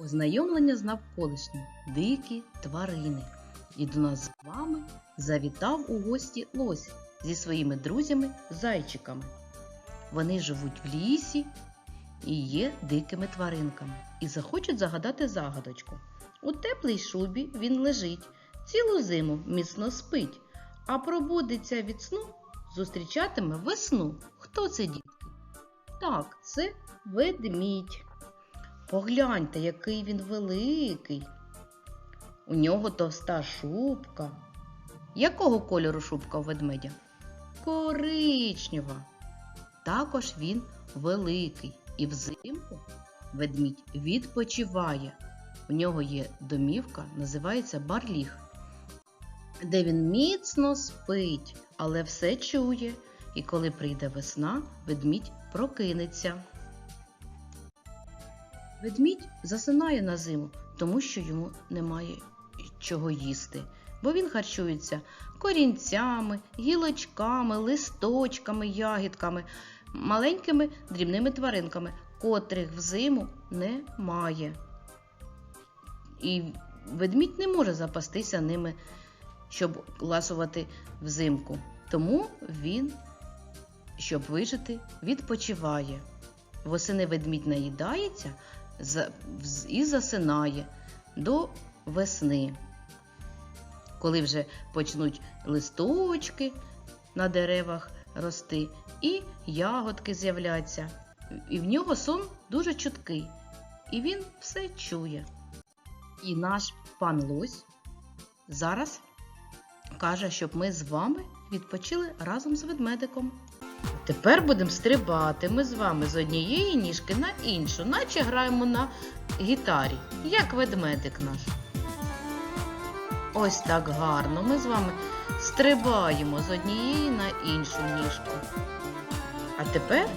Ознайомлення з навколишнім дикі тварини. І до нас з вами завітав у гості лось зі своїми друзями-зайчиками. Вони живуть в лісі і є дикими тваринками, і захочуть загадати загадочку. У теплій шубі він лежить, цілу зиму міцно спить, а пробудеться від сну, зустрічатиме весну. Хто це дітки? Так, це ведмідь. Погляньте, який він великий. У нього товста шубка. Якого кольору шубка у ведмедя? Коричнева. Також він великий. І взимку ведмідь відпочиває. У нього є домівка, називається барліг, де він міцно спить, але все чує. І коли прийде весна, ведмідь прокинеться. Ведмідь засинає на зиму, тому що йому немає чого їсти, бо він харчується корінцями, гілочками, листочками, ягідками, маленькими дрібними тваринками, котрих взиму немає. І ведмідь не може запастися ними, щоб ласувати взимку. Тому він, щоб вижити, відпочиває. Восени ведмідь наїдається і засинає до весни. Коли вже почнуть листочки на деревах рости, і ягодки з'являться. І в нього сон дуже чуткий, і він все чує. І наш пан Лось зараз каже, щоб ми з вами відпочили разом з ведмедиком. Тепер будемо стрибати ми з вами з однієї ніжки на іншу, наче граємо на гітарі, як ведмедик наш. Ось так гарно ми з вами стрибаємо з однієї на іншу ніжку. А тепер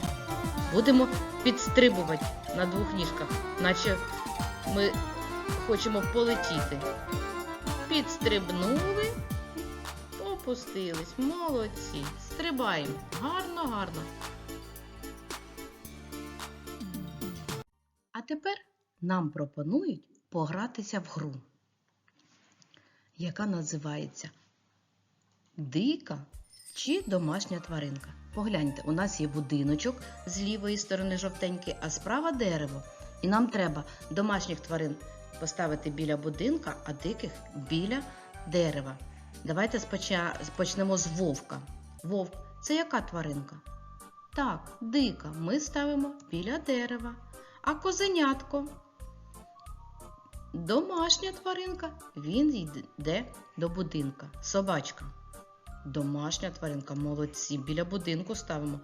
будемо підстрибувати на двох ніжках, наче ми хочемо полетіти. Підстрибнули, опустились. Молодці. Стрибаємо. Гарно, гарно. А тепер нам пропонують погратися в гру, яка називається Дика чи домашня тваринка. Погляньте, у нас є будиночок з лівої сторони жовтенький, а справа дерево. І нам треба домашніх тварин поставити біля будинка, а диких біля дерева. Давайте почнемо з вовка. Вовк це яка тваринка? Так, дика. Ми ставимо біля дерева. А козенятко? Домашня тваринка. Він йде до будинка. Собачка. Домашня тваринка, молодці. Біля будинку ставимо.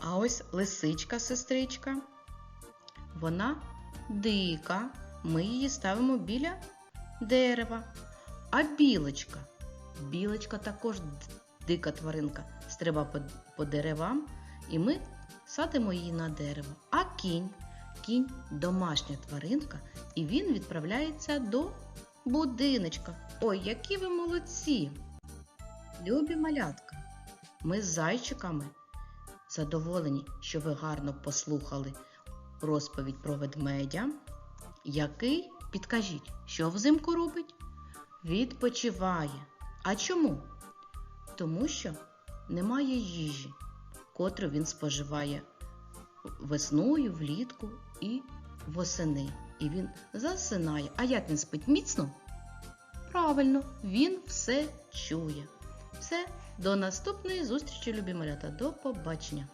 А ось лисичка, сестричка. Вона дика. Ми її ставимо біля дерева. А білочка. Білочка також дика тваринка. Стриба по, по деревам, і ми садимо її на дерево. А кінь. Кінь домашня тваринка, і він відправляється до будиночка. Ой, які ви молодці! Любі малятка, ми з зайчиками задоволені, що ви гарно послухали розповідь про ведмедя, який, підкажіть, що взимку робить? Відпочиває. А чому? Тому що немає їжі, котру він споживає весною, влітку і восени. І він засинає. А як він спить міцно? Правильно, він все чує. Все, до наступної зустрічі, любі малята. До побачення!